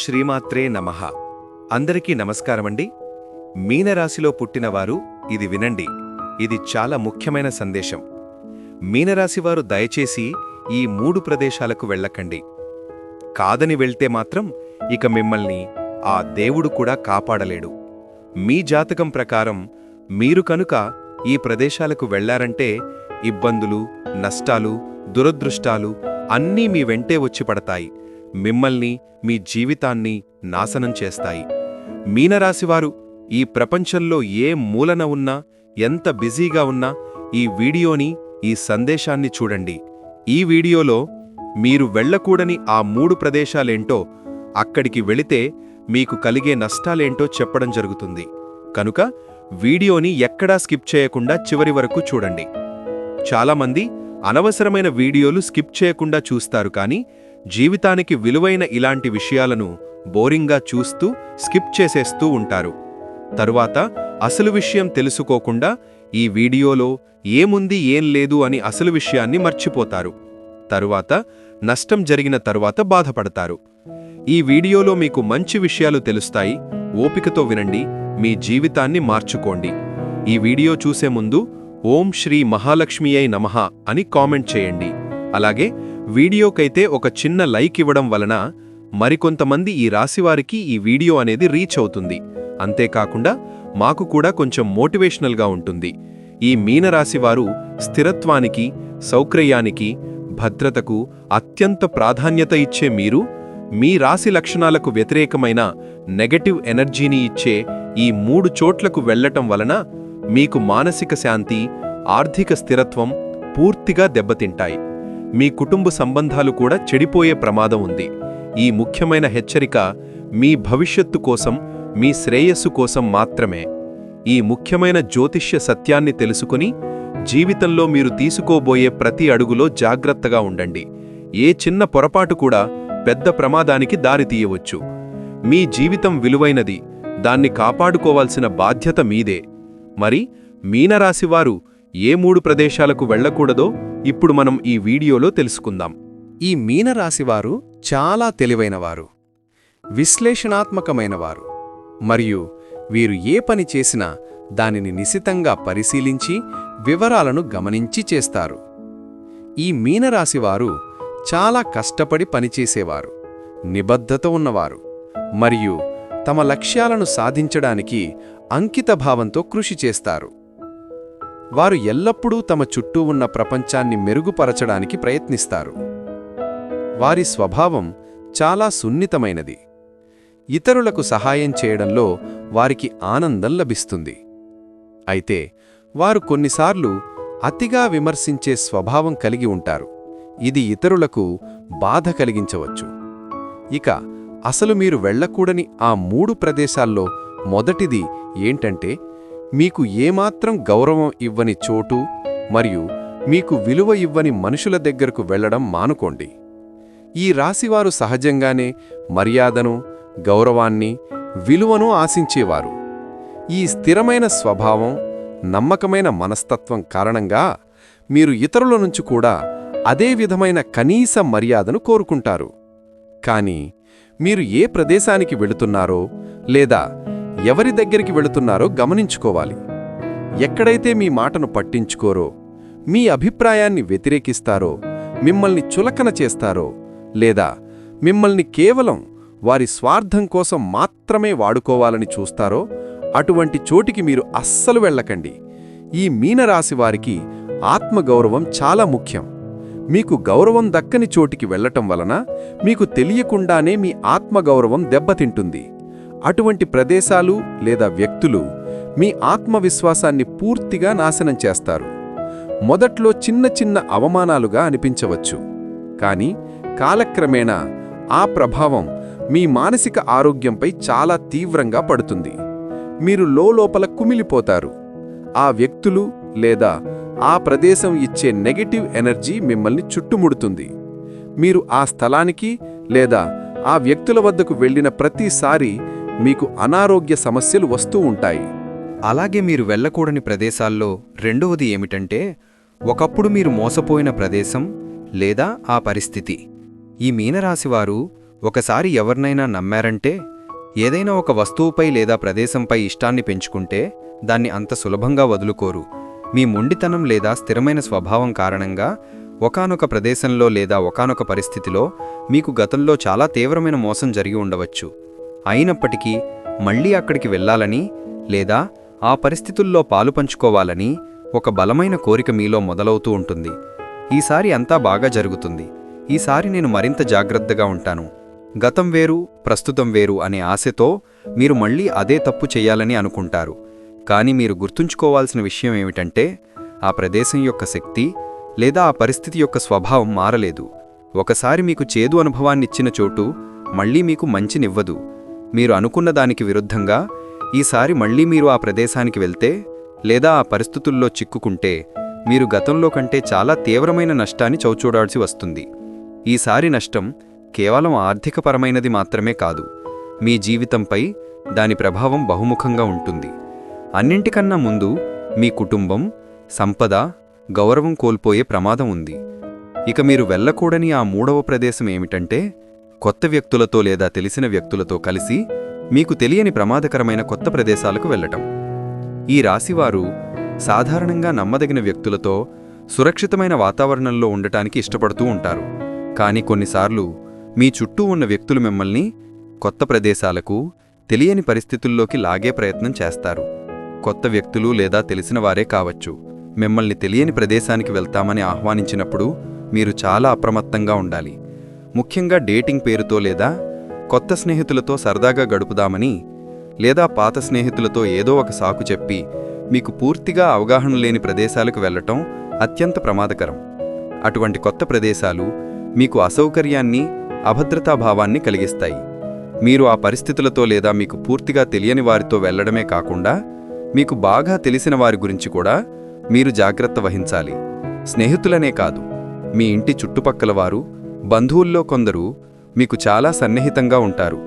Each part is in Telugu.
శ్రీమాత్రే నమః. అందరికీ నమస్కారమండి. మీనరాశిలో పుట్టినవారు ఇది వినండి. ఇది చాలా ముఖ్యమైన సందేశం. మీనరాశివారు దయచేసి ఈ మూడు ప్రదేశాలకు వెళ్ళకండి. కాదని వెళ్తే మాత్రం ఇక మిమ్మల్ని ఆ దేవుడు కూడా కాపాడలేడు. మీ జాతకం ప్రకారం మీరు కనుక ఈ ప్రదేశాలకు వెళ్ళారంటే ఇబ్బందులు నష్టాలు దురదృష్టాలు అన్నీ మీ వెంటే వచ్చి పడతాయి. మిమ్మల్ని మీ జీవితాన్ని నాశనం చేస్తాయి. మీనరాశివారు ఈ ప్రపంచంలో ఏ మూలన ఉన్నా ఎంత బిజీగా ఉన్నా ఈ వీడియోని ఈ సందేశాన్ని చూడండి. ఈ వీడియోలో మీరు వెళ్ళకూడని ఆ మూడు ప్రదేశాలేంటో అక్కడికి వెళితే మీకు కలిగే నష్టాలేంటో చెప్పడం జరుగుతుంది. కనుక వీడియోని ఎక్కడా స్కిప్ చేయకుండా చివరి వరకు చూడండి. చాలామంది అనవసరమైన వీడియోలు స్కిప్ చేయకుండా చూస్తారు కానీ జీవితానికి విలువైన ఇలాంటి విషయాలను బోరింగ్గా చూస్తూ స్కిప్ చేసేస్తూ ఉంటారు. తరువాత అసలు విషయం తెలుసుకోకుండా ఈ వీడియోలో ఏముంది ఏం లేదు అని అసలు విషయాన్ని మర్చిపోతారు. తరువాత నష్టం జరిగిన తరువాత బాధపడతారు. ఈ వీడియోలో మీకు మంచి విషయాలు తెలుస్తాయి. ఓపికతో వినండి మీ జీవితాన్ని మార్చుకోండి. ఈ వీడియో చూసే ముందు ఓం శ్రీ మహాలక్ష్మియై నమః అని కామెంట్ చేయండి. అలాగే వీడియోకైతే ఒక చిన్న లైక్ ఇవ్వడం వలన మరికొంతమంది ఈ రాశివారికి ఈ వీడియో అనేది రీచ్ అవుతుంది. అంతేకాకుండా మాకు కూడా కొంచెం మోటివేషనల్గా ఉంటుంది. ఈ మీనరాశివారు స్థిరత్వానికి సౌక్రయానికి భద్రతకు అత్యంత ప్రాధాన్యత ఇచ్చే మీరు మీ రాశి లక్షణాలకు వ్యతిరేకమైన నెగటివ్ ఎనర్జీని ఇచ్చే ఈ మూడు చోట్లకు వెళ్ళటం వలన మీకు మానసిక శాంతి ఆర్థిక స్థిరత్వం పూర్తిగా దెబ్బతింటాయి. మీ కుటుంబ సంబంధాలు కూడా చెడిపోయే ప్రమాదం ఉంది. ఈ ముఖ్యమైన హెచ్చరిక మీ భవిష్యత్తు కోసం మీ శ్రేయస్సు కోసం మాత్రమే. ఈ ముఖ్యమైన జ్యోతిష్య సత్యాన్ని తెలుసుకుని జీవితంలో మీరు తీసుకోబోయే ప్రతి అడుగులో జాగ్రత్తగా ఉండండి. ఏ చిన్న పొరపాటు కూడా పెద్ద ప్రమాదానికి దారితీయవచ్చు మీ జీవితం విలువైనది దాన్ని కాపాడుకోవాల్సిన బాధ్యత మీదే. మరి మీనరాశివారు ఏ మూడు ప్రదేశాలకు వెళ్ళకూడదో ఇప్పుడు మనం ఈ వీడియోలో తెలుసుకుందాం. ఈ మీనరాశివారు చాలా తెలివైనవారు. విశ్లేషణాత్మకమైనవారు. మరియు వీరు ఏ పని చేసినా దానిని నిశితంగా పరిశీలించి వివరాలను గమనించి చేస్తారు. ఈ మీనరాశివారు చాలా కష్టపడి పనిచేసేవారు. నిబద్ధత ఉన్నవారు. మరియు తమ లక్ష్యాలను సాధించడానికి అంకితభావంతో కృషి చేస్తారు. వారు ఎల్లప్పుడూ తమ చుట్టూ ఉన్న ప్రపంచాన్ని మెరుగుపరచడానికి ప్రయత్నిస్తారు. వారి స్వభావం చాలా సున్నితమైనది. ఇతరులకు సహాయం చేయడంలో వారికి ఆనందం లభిస్తుంది. అయితే వారు కొన్నిసార్లు అతిగా విమర్శించే స్వభావం కలిగి ఉంటారు. ఇది ఇతరులకు బాధ కలిగించవచ్చు. ఇక అసలు మీరు వెళ్ళకూడని ఆ మూడు ప్రదేశాల్లో మొదటిది ఏంటంటే మీకు ఏమాత్రం గౌరవం ఇవ్వని చోటు మరియు మీకు విలువ ఇవ్వని మనుషుల దగ్గరకు వెళ్ళడం మానుకోండి. ఈ రాశివారు సహజంగానే మర్యాదను గౌరవాన్ని విలువను ఆశించేవారు. ఈ స్థిరమైన స్వభావం నమ్మకమైన మనస్తత్వం కారణంగా మీరు ఇతరుల నుంచి కూడా అదే విధమైన కనీస మర్యాదను కోరుకుంటారు. కానీ మీరు ఏ ప్రదేశానికి వెళుతున్నారో లేదా ఎవరి దగ్గరికి వెళుతున్నారో గమనించుకోవాలి. ఎక్కడైతే మీ మాటను పట్టించుకోరో మీ అభిప్రాయాన్ని వ్యతిరేకిస్తారో మిమ్మల్ని చులకన చేస్తారో లేదా మిమ్మల్ని కేవలం వారి స్వార్థం కోసం మాత్రమే వాడుకోవాలని చూస్తారో అటువంటి చోటికి మీరు అస్సలు వెళ్ళకండి. ఈ మీనరాశి వారికి ఆత్మగౌరవం చాలా ముఖ్యం. మీకు గౌరవం దక్కని చోటికి వెళ్ళటం వలన మీకు తెలియకుండానే మీ ఆత్మగౌరవం దెబ్బతింటుంది. అటువంటి ప్రదేశాలు లేదా వ్యక్తులు మీ ఆత్మవిశ్వాసాన్ని పూర్తిగా నాశనం చేస్తారు. మొదట్లో చిన్న చిన్న అవమానాలుగా అనిపించవచ్చు. కానీ కాలక్రమేణా ఆ ప్రభావం మీ మానసిక ఆరోగ్యంపై చాలా తీవ్రంగా పడుతుంది. మీరు లోపల కుమిలిపోతారు. ఆ వ్యక్తులు లేదా ఆ ప్రదేశం ఇచ్చే నెగటివ్ ఎనర్జీ మిమ్మల్ని చుట్టుముడుతుంది. మీరు ఆ స్థలానికి లేదా ఆ వ్యక్తుల వద్దకు వెళ్ళిన ప్రతిసారి మీకు అనారోగ్య సమస్యలు వస్తూ ఉంటాయి. అలాగే మీరు వెళ్ళకూడని ప్రదేశాల్లో రెండవది ఏమిటంటే ఒకప్పుడు మీరు మోసపోయిన ప్రదేశం లేదా ఆ పరిస్థితి. ఈ మీనరాశివారు ఒకసారి ఎవరినైనా నమ్మారంటే ఏదైనా ఒక వస్తువుపై లేదా ప్రదేశంపై ఇష్టాన్ని పెంచుకుంటే దాన్ని అంత సులభంగా వదులుకోరు. మీ మొండితనం లేదా స్థిరమైన స్వభావం కారణంగా ఒకానొక ప్రదేశంలో లేదా ఒకానొక పరిస్థితిలో మీకు గతంలో చాలా తీవ్రమైన మోసం జరిగి ఉండవచ్చు. అయినప్పటికీ మళ్ళీ అక్కడికి వెళ్ళాలని లేదా ఆ పరిస్థితుల్లో పాలు పంచుకోవాలని ఒక బలమైన కోరిక మీలో మొదలవుతూ ఉంటుంది. ఈసారి అంతా బాగా జరుగుతుంది. ఈసారి నేను మరింత జాగ్రత్తగా ఉంటాను. గతం వేరు ప్రస్తుతం వేరు అనే ఆశతో మీరు మళ్ళీ అదే తప్పు చేయాలని అనుకుంటారు. కానీ మీరు గుర్తుంచుకోవాల్సిన విషయం ఏమిటంటే ఆ ప్రదేశం యొక్క శక్తి లేదా ఆ పరిస్థితి యొక్క స్వభావం మారలేదు. ఒకసారి మీకు చేదు అనుభవాన్నిచ్చిన చోటు మళ్ళీ మీకు మంచినివ్వదు. మీరు అనుకున్న దానికి విరుద్ధంగా ఈసారి మళ్ళీ మీరు ఆ ప్రదేశానికి వెళ్తే లేదా ఆ పరిస్థితుల్లో చిక్కుకుంటే మీరు గతంలో కంటే చాలా తీవ్రమైన నష్టాన్ని చౌచూడాల్సి వస్తుంది. ఈసారి నష్టం కేవలం ఆర్థికపరమైనది మాత్రమే కాదు మీ జీవితంపై దాని ప్రభావం బహుముఖంగా ఉంటుంది. అన్నింటికన్నా ముందు మీ కుటుంబం సంపద గౌరవం కోల్పోయే ప్రమాదం ఉంది. ఇక మీరు వెళ్ళకూడని ఆ మూడవ ప్రదేశం ఏమిటంటే కొత్త వ్యక్తులతో లేదా తెలిసిన వ్యక్తులతో కలిసి మీకు తెలియని ప్రమాదకరమైన కొత్త ప్రదేశాలకు వెళ్ళటం. ఈ రాశివారు సాధారణంగా నమ్మదగిన వ్యక్తులతో సురక్షితమైన వాతావరణంలో ఉండటానికి ఇష్టపడుతూ ఉంటారు. కానీ కొన్నిసార్లు మీ చుట్టూ ఉన్న వ్యక్తులు మిమ్మల్ని కొత్త ప్రదేశాలకు తెలియని పరిస్థితుల్లోకి లాగే ప్రయత్నం చేస్తారు. కొత్త వ్యక్తులు లేదా తెలిసిన వారే కావచ్చు. మిమ్మల్ని తెలియని ప్రదేశానికి వెళ్తామని ఆహ్వానించినప్పుడు మీరు చాలా అప్రమత్తంగా ఉండాలి. ముఖ్యంగా డేటింగ్ పేరుతో లేదా కొత్త స్నేహితులతో సరదాగా గడుపుదామని లేదా పాత స్నేహితులతో ఏదో ఒక సాకు చెప్పి మీకు పూర్తిగా అవగాహన లేని ప్రదేశాలకు వెళ్ళటం అత్యంత ప్రమాదకరం. అటువంటి కొత్త ప్రదేశాలు మీకు అసౌకర్యాన్ని అభద్రతాభావాన్ని కలిగిస్తాయి. మీరు ఆ పరిస్థితులతో లేదా మీకు పూర్తిగా తెలియని వారితో వెళ్ళడమే కాకుండా మీకు బాగా తెలిసిన వారి గురించి కూడా మీరు జాగ్రత్త వహించాలి. స్నేహితులనే కాదు మీ ఇంటి చుట్టుపక్కల వారు బంధువుల్లో కొందరు మీకు చాలా సన్నిహితంగా ఉంటారు.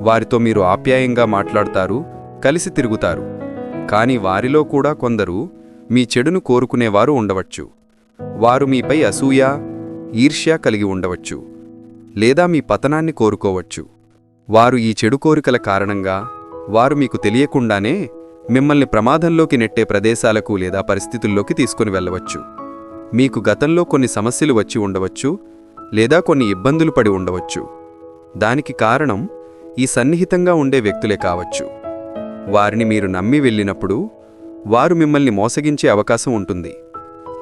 వారితో మీరు ఆప్యాయంగా మాట్లాడతారు కలిసి తిరుగుతారు. కాని వారిలో కూడా కొందరు మీ చెడును కోరుకునేవారు ఉండవచ్చు. వారు మీపై అసూయ ఈర్ష్య కలిగి ఉండవచ్చు లేదా మీ పతనాన్ని కోరుకోవచ్చు. వారు ఈ చెడు కోరికల కారణంగా వారు మీకు తెలియకుండానే మిమ్మల్ని ప్రమాదంలోకి నెట్టే ప్రదేశాలకు లేదా పరిస్థితుల్లోకి తీసుకుని వెళ్ళవచ్చు. మీకు గతంలో కొన్ని సమస్యలు వచ్చి ఉండవచ్చు లేదా కొన్ని ఇబ్బందులు పడి ఉండవచ్చు. దానికి కారణం ఈ సన్నిహితంగా ఉండే వ్యక్తులే కావచ్చు. వారిని మీరు నమ్మి వెళ్ళినప్పుడు వారు మిమ్మల్ని మోసగించే అవకాశం ఉంటుంది.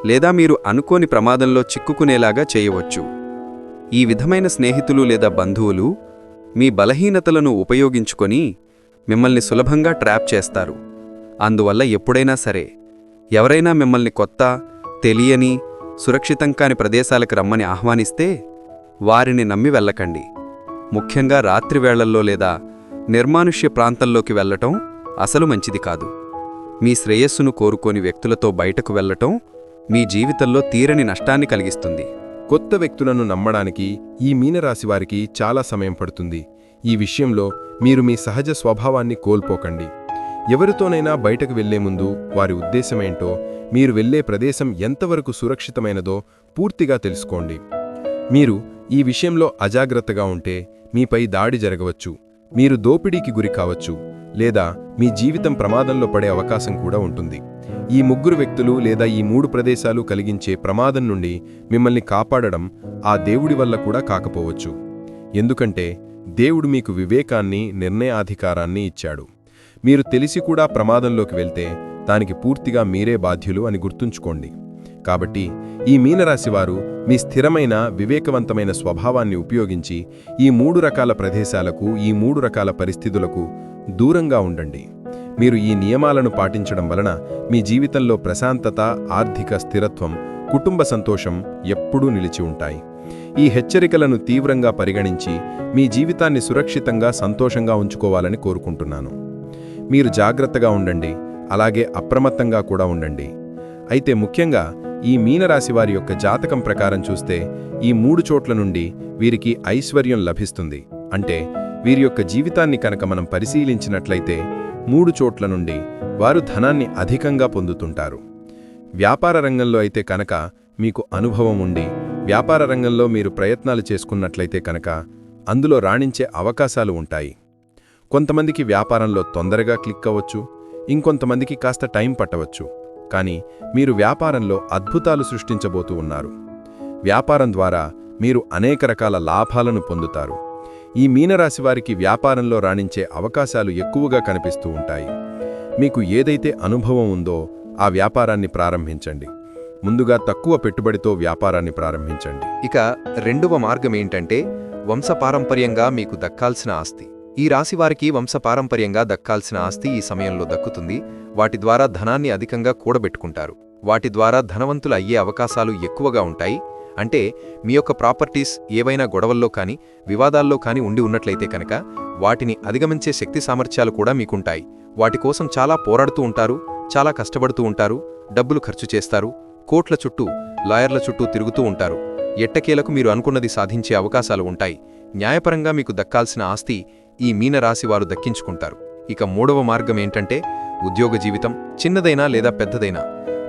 లేదా మీరు అనుకోని ప్రమాదంలో చిక్కుకునేలాగా చేయవచ్చు. ఈ విధమైన స్నేహితులు లేదా బంధువులు మీ బలహీనతలను ఉపయోగించుకొని మిమ్మల్ని సులభంగా ట్రాప్ చేస్తారు. అందువల్ల ఎప్పుడైనా సరే ఎవరైనా మిమ్మల్ని కొత్త తెలియని సురక్షితం కాని ప్రదేశాలకు రమ్మని ఆహ్వానిస్తే వారిని నమ్మి వెళ్ళకండి. ముఖ్యంగా రాత్రి వేళల్లో లేదా నిర్మానుష్య ప్రాంతంలోకి వెళ్ళటం అసలు మంచిది కాదు. మీ శ్రేయస్సును కోరుకోని వ్యక్తులతో బయటకు వెళ్ళటం మీ జీవితంలో తీరని నష్టాన్ని కలిగిస్తుంది. కొత్త వ్యక్తులను నమ్మడానికి ఈ మీనరాశి వారికి చాలా సమయం పడుతుంది. ఈ విషయంలో మీరు మీ సహజ స్వభావాన్ని కోల్పోకండి. ఎవరితోనైనా బయటకు వెళ్ళే ముందు వారి ఉద్దేశమేంటో మీరు వెళ్ళే ప్రదేశం ఎంతవరకు సురక్షితమైనదో పూర్తిగా తెలుసుకోండి. మీరు ఈ విషయంలో అజాగ్రత్తగా ఉంటే మీపై దాడి జరగవచ్చు మీరు దోపిడీకి గురి కావచ్చు లేదా మీ జీవితం ప్రమాదంలో పడే అవకాశం కూడా ఉంటుంది. ఈ ముగ్గురు వ్యక్తులు లేదా ఈ మూడు ప్రదేశాలు కలిగించే ప్రమాదం నుండి మిమ్మల్ని కాపాడడం ఆ దేవుడి వల్ల కూడా కాకపోవచ్చు. ఎందుకంటే దేవుడు మీకు వివేకాన్ని నిర్ణయాధికారాన్ని ఇచ్చాడు. మీరు తెలిసి కూడా ప్రమాదంలోకి వెళ్తే దానికి పూర్తిగా మీరే బాధ్యులు అని గుర్తుంచుకోండి. కాబట్టి ఈ మీనరాశివారు మీ స్థిరమైన వివేకవంతమైన స్వభావాన్ని ఉపయోగించి ఈ మూడు రకాల ప్రదేశాలకు ఈ మూడు రకాల పరిస్థితులకు దూరంగా ఉండండి. మీరు ఈ నియమాలను పాటించడం వలన మీ జీవితంలో ప్రశాంతత ఆర్థిక స్థిరత్వం కుటుంబ సంతోషం ఎప్పుడూ నిలిచి ఉంటాయి. ఈ హెచ్చరికలను తీవ్రంగా పరిగణించి మీ జీవితాన్ని సురక్షితంగా సంతోషంగా ఉంచుకోవాలని కోరుకుంటున్నాను. మీరు జాగ్రత్తగా ఉండండి. అలాగే అప్రమత్తంగా కూడా ఉండండి. అయితే ముఖ్యంగా ఈ మీనరాశి వారి యొక్క జాతకం ప్రకారం చూస్తే ఈ మూడు చోట్ల నుండి వీరికి ఐశ్వర్యం లభిస్తుంది. అంటే వీరి యొక్క జీవితాన్ని కనుక మనం పరిశీలించినట్లయితే మూడు చోట్ల నుండి వారు ధనాన్ని అధికంగా పొందుతుంటారు. వ్యాపార రంగంలో అయితే కనుక మీకు అనుభవం ఉండి వ్యాపార రంగంలో మీరు ప్రయత్నాలు చేసుకున్నట్లయితే కనుక అందులో రాణించే అవకాశాలు ఉంటాయి. కొంతమందికి వ్యాపారంలో తొందరగా క్లిక్ అవ్వచ్చు ఇంకొంతమందికి కాస్త టైం పట్టవచ్చు. కానీ మీరు వ్యాపారంలో అద్భుతాలు సృష్టించబోతూ ఉన్నారు. వ్యాపారం ద్వారా మీరు అనేక రకాల లాభాలను పొందుతారు. ఈ మీనరాశి వారికి వ్యాపారంలో రాణించే అవకాశాలు ఎక్కువగా కనిపిస్తూ ఉంటాయి. మీకు ఏదైతే అనుభవం ఉందో ఆ వ్యాపారాన్ని ప్రారంభించండి. ముందుగా తక్కువ పెట్టుబడితో వ్యాపారాన్ని ప్రారంభించండి. ఇక రెండవ మార్గం ఏంటంటే వంశపారంపర్యంగా మీకు దక్కాల్సిన ఆస్తి. ఈ రాశివారికి వంశపారంపర్యంగా దక్కాల్సిన ఆస్తి ఈ సమయంలో దక్కుతుంది. వాటి ద్వారా ధనాన్ని అధికంగా కూడబెట్టుకుంటారు. వాటి ద్వారా ధనవంతులు అయ్యే అవకాశాలు ఎక్కువగా ఉంటాయి. అంటే మీ యొక్క ప్రాపర్టీస్ ఏవైనా గొడవల్లో కానీ వివాదాల్లో కానీ ఉండి ఉన్నట్లయితే కనుక వాటిని అధిగమించే శక్తి సామర్థ్యాలు కూడా మీకుంటాయి. వాటి కోసం చాలా పోరాడుతూ ఉంటారు చాలా కష్టపడుతూ ఉంటారు డబ్బులు ఖర్చు చేస్తారు కోట్ల చుట్టూ లాయర్ల చుట్టూ తిరుగుతూ ఉంటారు. ఎట్టకేలకు మీరు అనుకున్నది సాధించే అవకాశాలు ఉంటాయి. న్యాయపరంగా మీకు దక్కాల్సిన ఆస్తి ఈ మీనరాశి వారు దక్కించుకుంటారు. ఇక మూడవ మార్గం ఏంటంటే ఉద్యోగ జీవితం. చిన్నదైనా లేదా పెద్దదైనా.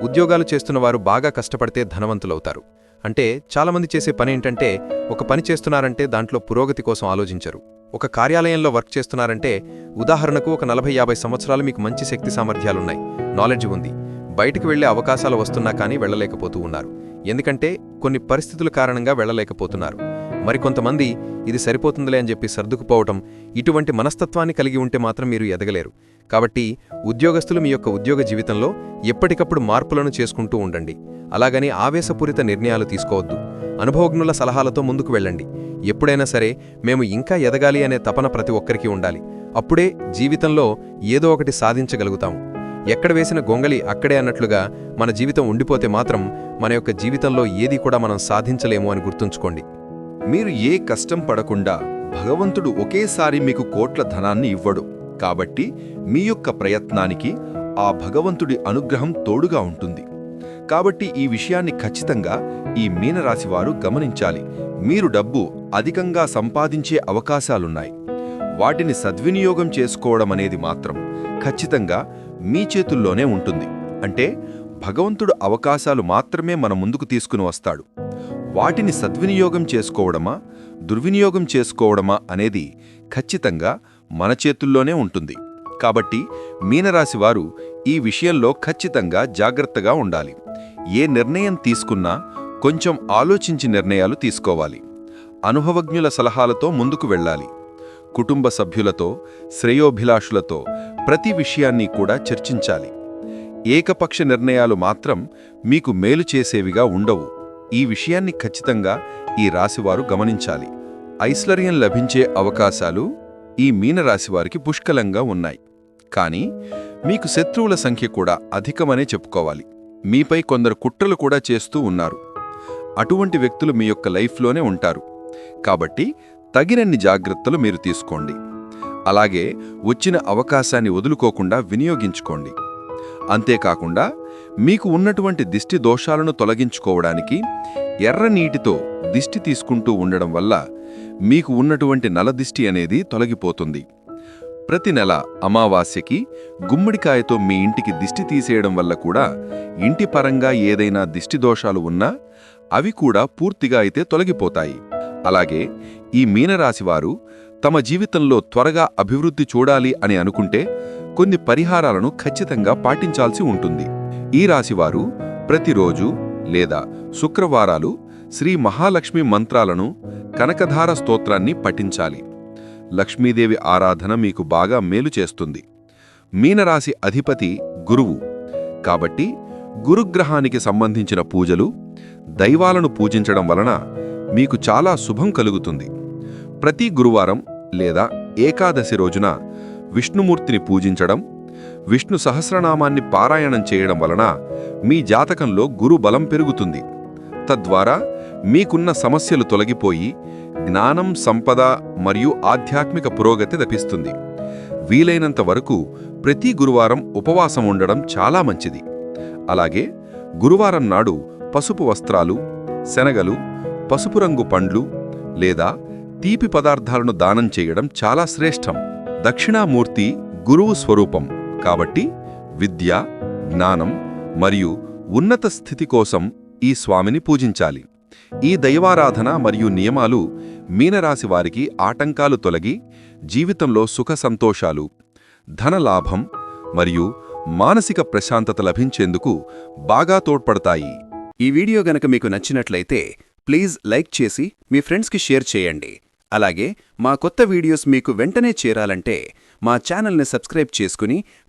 ఉద్యోగాలు చేస్తున్నవారు బాగా కష్టపడితే ధనవంతులవుతారు. అంటే చాలామంది చేసే పని ఏంటంటే ఒక పని చేస్తున్నారంటే దాంట్లో పురోగతి కోసం ఆలోచించరు. ఒక కార్యాలయంలో వర్క్ చేస్తున్నారంటే ఉదాహరణకు ఒక నలభై యాభై సంవత్సరాలు మీకు మంచి శక్తి సామర్థ్యాలున్నాయి. నాలెడ్జ్ ఉంది. బయటకు వెళ్ళే అవకాశాలు వస్తున్నా కానీ వెళ్ళలేకపోతూ ఉన్నారు. ఎందుకంటే కొన్ని పరిస్థితుల కారణంగా వెళ్ళలేకపోతున్నారు. మరికొంతమంది ఇది సరిపోతుందిలే అని చెప్పి సర్దుకుపోవటం ఇటువంటి మనస్తత్వాన్ని కలిగి ఉంటే మాత్రం మీరు ఎదగలేరు. కాబట్టి ఉద్యోగస్తులు మీ యొక్క ఉద్యోగ జీవితంలో ఎప్పటికప్పుడు మార్పులను చేసుకుంటూ ఉండండి. అలాగని ఆవేశపూరిత నిర్ణయాలు తీసుకోవద్దు. అనుభవజ్ఞుల సలహాలతో ముందుకు వెళ్ళండి. ఎప్పుడైనా సరే మేము ఇంకా ఎదగాలి అనే తపన ప్రతి ఒక్కరికి ఉండాలి. అప్పుడే జీవితంలో ఏదో ఒకటి సాధించగలుగుతాం. ఎక్కడ వేసిన గొంగలి అక్కడే అన్నట్లుగా మన జీవితం ఉండిపోతే మాత్రం మన యొక్క జీవితంలో ఏది కూడా మనం సాధించలేము అని గుర్తుంచుకోండి. మీరు ఏ కష్టం పడకుండా భగవంతుడు ఒకేసారి మీకు కోట్ల ధనాన్ని ఇవ్వడు. కాబట్టి మీ యొక్క ప్రయత్నానికి ఆ భగవంతుడి అనుగ్రహం తోడుగా ఉంటుంది. కాబట్టి ఈ విషయాన్ని ఖచ్చితంగా ఈ మీనరాశివారు గమనించాలి. మీరు డబ్బు అధికంగా సంపాదించే అవకాశాలున్నాయి. వాటిని సద్వినియోగం చేసుకోవడం అనేది మాత్రం ఖచ్చితంగా మీ చేతుల్లోనే ఉంటుంది. అంటే భగవంతుడు అవకాశాలు మాత్రమే మన ముందుకు తీసుకుని వస్తాడు. వాటిని సద్వినియోగం చేసుకోవడమా దుర్వినియోగం చేసుకోవడమా అనేది ఖచ్చితంగా మన చేతుల్లోనే ఉంటుంది. కాబట్టి మీనరాశివారు ఈ విషయంలో ఖచ్చితంగా జాగ్రత్తగా ఉండాలి. ఏ నిర్ణయం తీసుకున్నా కొంచెం ఆలోచించి నిర్ణయాలు తీసుకోవాలి. అనుభవజ్ఞుల సలహాలతో ముందుకు వెళ్ళాలి. కుటుంబ సభ్యులతో శ్రేయోభిలాషులతో ప్రతి విషయాన్ని కూడా చర్చించాలి. ఏకపక్ష నిర్ణయాలు మాత్రం మీకు మేలు చేసేవిగా ఉండవు. ఈ విషయాన్ని ఖచ్చితంగా ఈ రాశివారు గమనించాలి. ఐశ్వర్యం లభించే అవకాశాలు ఈ మీనరాశివారికి పుష్కలంగా ఉన్నాయి. కానీ మీకు శత్రువుల సంఖ్య కూడా అధికమనే చెప్పుకోవాలి. మీపై కొందరు కుట్రలు కూడా చేస్తూ ఉన్నారు. అటువంటి వ్యక్తులు మీ యొక్క లైఫ్లోనే ఉంటారు. కాబట్టి తగినన్ని జాగ్రత్తలు మీరు తీసుకోండి. అలాగే వచ్చిన అవకాశాన్ని వదులుకోకుండా వినియోగించుకోండి. అంతేకాకుండా మీకు ఉన్నటువంటి దిష్టి దోషాలను తొలగించుకోవడానికి ఎర్ర నీటితో దిష్టి తీసుకుంటూ ఉండడం వల్ల మీకు ఉన్నటువంటి నలదిష్టి అనేది తొలగిపోతుంది. ప్రతి నెల అమావాస్యకి గుమ్మడికాయతో మీ ఇంటికి దిష్టి తీసేయడం వల్ల కూడా ఇంటి పరంగా ఏదైనా దిష్టి దోషాలు ఉన్నా అవి కూడా పూర్తిగా అయితే తొలగిపోతాయి. అలాగే ఈ మీనరాశివారు తమ జీవితంలో త్వరగా అభివృద్ధి చూడాలి అని అనుకుంటే కొన్ని పరిహారాలను ఖచ్చితంగా పాటించాల్సి ఉంటుంది. ఈ రాశివారు ప్రతిరోజు లేదా శుక్రవారాలు శ్రీ మహాలక్ష్మి మంత్రాలను కనకధార స్తోత్రాన్ని పఠించాలి. లక్ష్మీదేవి ఆరాధన మీకు బాగా మేలు చేస్తుంది. మీనరాశి అధిపతి గురువు. కాబట్టి గురుగ్రహానికి సంబంధించిన పూజలు దైవాలను పూజించడం వలన మీకు చాలా శుభం కలుగుతుంది. ప్రతి గురువారం లేదా ఏకాదశి రోజున విష్ణుమూర్తిని పూజించడం విష్ణు సహస్రనామాన్ని పారాయణం చేయడం వలన మీ జాతకంలో గురు బలం పెరుగుతుంది. తద్వారా మీకున్న సమస్యలు తొలగిపోయి జ్ఞానం సంపద మరియు ఆధ్యాత్మిక పురోగతి లభిస్తుంది. వీలైనంత వరకు ప్రతి గురువారం ఉపవాసం ఉండడం చాలా మంచిది. అలాగే గురువారం నాడు పసుపు వస్త్రాలు శనగలు పసుపు రంగు పండ్లు లేదా తీపి పదార్థాలను దానం చేయడం చాలా శ్రేష్టం. దక్షిణామూర్తి గురువు స్వరూపం. కాబట్టి విద్య జ్ఞానం మరియు ఉన్నత స్థితి కోసం ఈ స్వామిని పూజించాలి. ఈ దైవారాధన మరియు నియమాలు మీనరాశి వారికి ఆటంకాలు తొలగి జీవితంలో సుఖ సంతోషాలు ధనలాభం మరియు మానసిక ప్రశాంతత లభించేందుకు బాగా తోడ్పడతాయి. ఈ వీడియో గనక మీకు నచ్చినట్లయితే ప్లీజ్ లైక్ చేసి మీ ఫ్రెండ్స్కి షేర్ చేయండి. అలాగే మా కొత్త వీడియోస్ మీకు వెంటనే చేరాలంటే మా ఛానల్ని సబ్స్క్రైబ్ చేసుకుని